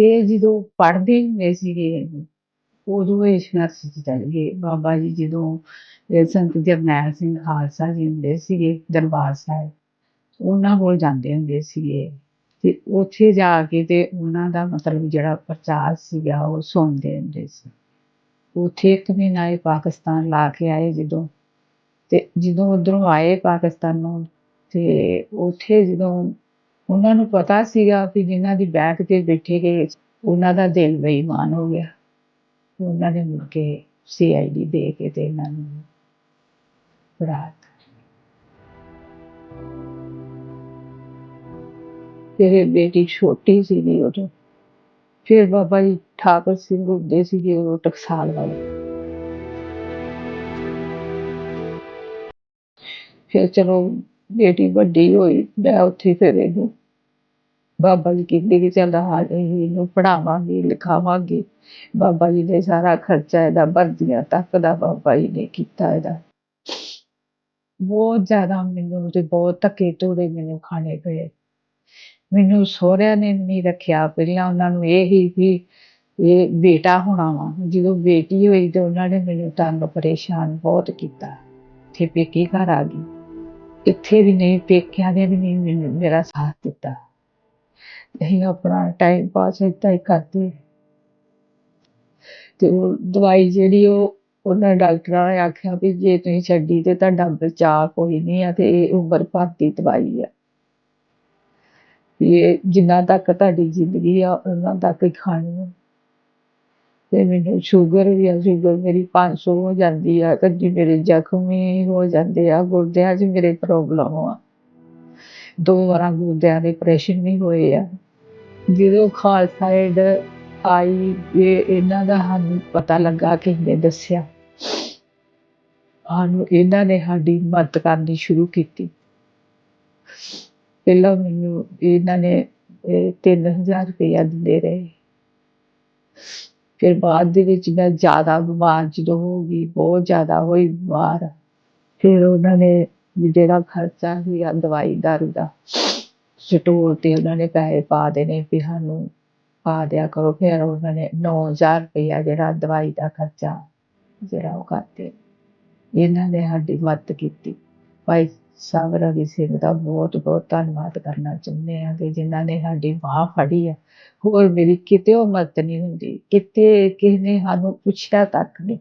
ਇਹ ਜਦੋਂ ਪੜ੍ਹਦੇ ਹੁੰਦੇ ਸੀਗੇ, ਉਦੋਂ ਇਹ ਸੰਘਰਸ਼ 'ਚ ਚੱਲ ਗਏ। ਬਾਬਾ ਜੀ ਜਦੋਂ ਇਹ ਸੰਤ ਜਰਨੈਲ ਸਿੰਘ ਖਾਲਸਾ ਜੀ ਹੁੰਦੇ ਸੀਗੇ ਦਰਬਾਰ ਸਾਹਿਬ, ਉਹਨਾਂ ਕੋਲ ਜਾਂਦੇ ਹੁੰਦੇ ਸੀਗੇ। ਤੇ ਉੱਥੇ ਜਾ ਕੇ ਤੇ ਉਹਨਾਂ ਦਾ ਮਤਲਬ ਜਿਹੜਾ ਪ੍ਰਚਾਰ ਸੀਗਾ, ਉਹ ਸੁਣਦੇ ਹੁੰਦੇ ਸੀ। ਉੱਥੇ ਇੱਕ ਮਹੀਨਾ ਇਹ ਪਾਕਿਸਤਾਨ ਲਾ ਕੇ ਆਏ ਜਦੋਂ। ਤੇ ਜਦੋਂ ਉਧਰੋਂ ਆਏ ਪਾਕਿਸਤਾਨੋਂ, ਤੇ ਉੱਥੇ ਜਦੋਂ ਉਹਨਾਂ ਨੂੰ ਪਤਾ ਸੀਗਾ ਕਿ ਜਿਨ੍ਹਾਂ ਦੀ ਬੈਠ ਤੇ ਬੈਠੇ ਗਏ, ਉਹਨਾਂ ਦਾ ਦਿਲ ਬੇਈਮਾਨ ਹੋ ਗਿਆ। ਉਹਨਾਂ ਨੇ ਮੁੜ ਕੇ ਸੀਆਈਡੀ ਦੇ ਕੇ ਤੇ ਇਹਨਾਂ ਨੂੰ ਫੜਾ ਫਿਰ ਇਹ ਬੇਟੀ ਛੋਟੀ ਸੀਗੀ ਉਦੋਂ। ਫਿਰ ਬਾਬਾ ਜੀ ਠਾਕੁਰ ਸਿੰਘ ਹੁੰਦੇ ਸੀਗੇ, ਉਹ ਟਕਸਾਲ ਵਾਲੇ। ਫਿਰ ਚਲੋ ਬੇਟੀ ਵੱਡੀ ਹੋਈ, ਮੈਂ ਉੱਥੇ ਫਿਰ ਇਹਨੂੰ ਬਾਬਾ ਜੀ ਕਹਿੰਦੇ ਕਿ ਚੱਲ ਹਾਂ ਇਹਨੂੰ ਪੜਾਵਾਂਗੇ ਲਿਖਾਵਾਂਗੇ। ਬਾਬਾ ਜੀ ਨੇ ਸਾਰਾ ਖਰਚਾ ਇਹਦਾ ਵਰਦੀਆਂ ਤੱਕ ਦਾ ਬਾਬਾ ਜੀ ਨੇ ਕੀਤਾ ਇਹਦਾ। ਬਹੁਤ ਜ਼ਿਆਦਾ ਮੈਨੂੰ ਤੇ ਬਹੁਤ ਧੱਕੇ ਤੋੜੇ ਮੈਨੂੰ ਖਾਣੇ ਪਏ। ਮੈਨੂੰ ਸਹੁਰਿਆਂ ਨੇ ਨਹੀਂ ਰੱਖਿਆ, ਪਹਿਲਾਂ ਉਹਨਾਂ ਨੂੰ ਇਹ ਹੀ ਵੀ ਇਹ ਬੇਟਾ ਹੋਣਾ ਵਾ। ਜਦੋਂ ਬੇਟੀ ਹੋਈ ਤੇ ਉਹਨਾਂ ਨੇ ਮੈਨੂੰ ਤੰਗ ਪਰੇਸ਼ਾਨ ਬਹੁਤ ਕੀਤਾ। ਤੇ ਪੇਕੇ ਘਰ ਆ ਗਈ। ਇੱਥੇ ਵੀ ਨਹੀਂ, ਪੇਕਿਆਂ ਨੇ ਵੀ ਨਹੀਂ ਮੈਨੂੰ ਮੇਰਾ ਸਾਥ ਦਿੱਤਾ। ਅਸੀਂ ਆਪਣਾ ਟਾਈਮ ਪਾਸ ਏਦਾਂ ਹੀ ਕਰਦੇ ਤੇ ਉਹ ਦਵਾਈ ਜਿਹੜੀ ਉਹ, ਉਹਨਾਂ ਡਾਕਟਰਾਂ ਨੇ ਆਖਿਆ ਵੀ ਜੇ ਤੁਸੀਂ ਛੱਡੀ ਤੇ ਤੁਹਾਡਾ ਬਚਾਅ ਕੋਈ ਨਹੀਂ ਆ ਤੇ ਇਹ ਉਮਰ ਭਰ ਦੀ ਦਵਾਈ ਆ। ਵੀ ਇਹ ਜਿੰਨਾ ਤੱਕ ਤੁਹਾਡੀ ਜ਼ਿੰਦਗੀ ਆ, ਉਹਨਾਂ ਤੱਕ ਹੀ ਖਾਣੀ ਆ। ਤੇ ਮੈਨੂੰ ਸ਼ੂਗਰ ਵੀ ਆ ਸ਼ੂਗਰ ਮੇਰੀ 500 ਹੋ ਜਾਂਦੀ ਆ, ਕਦੀ ਮੇਰੇ ਜ਼ਖਮੀ ਹੋ ਜਾਂਦੇ ਆ, ਗੁਰਦਿਆਂ 'ਚ ਮੇਰੇ ਪ੍ਰੋਬਲਮ ਆ। ਦੋ ਵਾਰਾਂ ਗੁਰਦਿਆਂ ਦੇ ਆਪਰੇਸ਼ਨ ਵੀ ਹੋਏ ਆ। ਜਦੋਂ ਖਾਲਸਾ ਏਡ ਆਈ, ਇਹ ਇਹਨਾਂ ਦਾ ਸਾਨੂੰ ਪਤਾ ਲੱਗਾ ਕਿ ਇਹਨੇ ਦੱਸਿਆ। ਸਾਨੂੰ ਇਹਨਾਂ ਨੇ ਸਾਡੀ ਮਦਦ ਕਰਨੀ ਸ਼ੁਰੂ ਕੀਤੀ। ਪਹਿਲਾਂ ਮੈਨੂੰ ਇਹਨਾਂ ਨੇ ਇਹ 3000 ਰੁਪਇਆ ਦਿੰਦੇ ਰਹੇ। ਫਿਰ ਬਾਅਦ ਦੇ ਵਿੱਚ ਮੈਂ ਜ਼ਿਆਦਾ ਬਿਮਾਰ ਜਦੋਂ ਹੋ ਗਈ, ਬਹੁਤ ਜ਼ਿਆਦਾ ਹੋਈ ਬਿਮਾਰ। ਫਿਰ ਉਹਨਾਂ ਨੇ ਵੀ ਜਿਹੜਾ ਖਰਚਾ ਸੀਗਾ ਦਵਾਈ, ਦਾਰੂ ਦਾ, ਸਟੋਰ ਤੇ ਉਹਨਾਂ ਨੇ ਪੈਸੇ ਪਾ ਦੇਣੇ ਵੀ ਸਾਨੂੰ ਪਾ ਦਿਆ ਕਰੋ। ਫਿਰ ਉਹਨਾਂ ਨੇ 9000 ਰੁਪਇਆ ਜਿਹੜਾ ਦਵਾਈ ਦਾ ਖਰਚਾ ਜਿਹੜਾ ਉਹ ਕਰਦੇ ਇਹਨਾਂ ਨੇ ਸਾਡੀ ਮਦਦ ਕੀਤੀ। ਭਾਈ ਸਾਹਿਬ ਰਵੀ ਸਿੰਘ ਦਾ ਬਹੁਤ ਬਹੁਤ ਧੰਨਵਾਦ ਕਰਨਾ ਚਾਹੁੰਦੇ ਹਾਂ ਕਿ ਜਿਨ੍ਹਾਂ ਨੇ ਸਾਡੀ ਬਾਹ ਫੜੀ ਹੈ ਹੋਰ ਮੇਰੀ ਕਿਤੇ ਉਹ ਮਦਦ ਨਹੀਂ ਹੁੰਦੀ। ਕਿਤੇ ਕਿਸੇ ਨੇ ਸਾਨੂੰ ਪੁੱਛਿਆ ਤੱਕ ਨਹੀਂ।